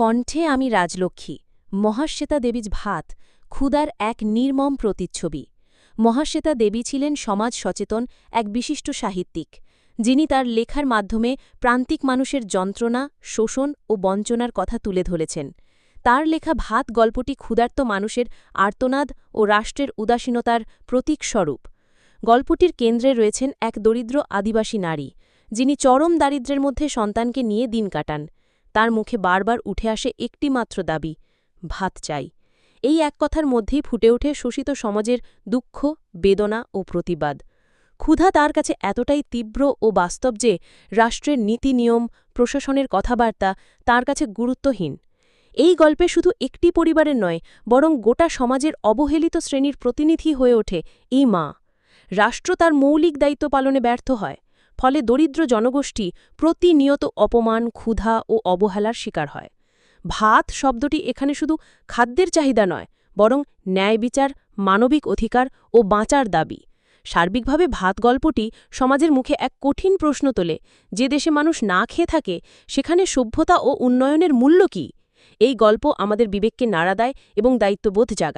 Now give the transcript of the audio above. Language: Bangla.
কণ্ঠে আমি রাজলক্ষ্মী, মহাশ্বেতা দেবীজ ভাত ক্ষুদার এক নির্মম প্রতিচ্ছবি। মহাশ্বেতা দেবী ছিলেন সমাজ সচেতন এক বিশিষ্ট সাহিত্যিক, যিনি তার লেখার মাধ্যমে প্রান্তিক মানুষের যন্ত্রণা, শোষণ ও বঞ্চনার কথা তুলে ধরেছেন। তার লেখা ভাত গল্পটি ক্ষুধার্ত মানুষের আর্তনাদ ও রাষ্ট্রের উদাসীনতার প্রতীকস্বরূপ গল্পটির কেন্দ্রে রয়েছেন এক দরিদ্র আদিবাসী নারী, যিনি চরম দারিদ্র্যের মধ্যে সন্তানকে নিয়ে দিন কাটান। তার মুখে বারবার উঠে আসে একটিমাত্র দাবি, ভাত চাই। এই এক কথার মধ্যেই ফুটে ওঠে শোষিত সমাজের দুঃখ, বেদনা ও প্রতিবাদ। ক্ষুধা তার কাছে এতটাই তীব্র ও বাস্তব যে রাষ্ট্রের নীতি নিয়ম, প্রশাসনের কথাবার্তা তার কাছে গুরুত্বহীন। এই গল্পে শুধু একটি পরিবারের নয়, বরং গোটা সমাজের অবহেলিত শ্রেণির প্রতিনিধি হয়ে ওঠে এই মা। রাষ্ট্র তার মৌলিক দায়িত্ব পালনে ব্যর্থ হয়। ফলে দরিদ্র জনগোষ্ঠী প্রতিনিয়ত অপমান, ক্ষুধা ও অবহেলার শিকার হয়। ভাত শব্দটি এখানে শুধু খাদ্যের চাহিদা নয়, বরং ন্যায় বিচার, মানবিক অধিকার ও বাঁচার দাবি। সার্বিকভাবে ভাত গল্পটি সমাজের মুখে এক কঠিন প্রশ্ন তোলে, যে দেশে মানুষ না খেয়ে থাকে, সেখানে সভ্যতা ও উন্নয়নের মূল্য কী? এই গল্প আমাদের বিবেককে নাড়া দেয় এবং দায়িত্ববোধ জাগায়।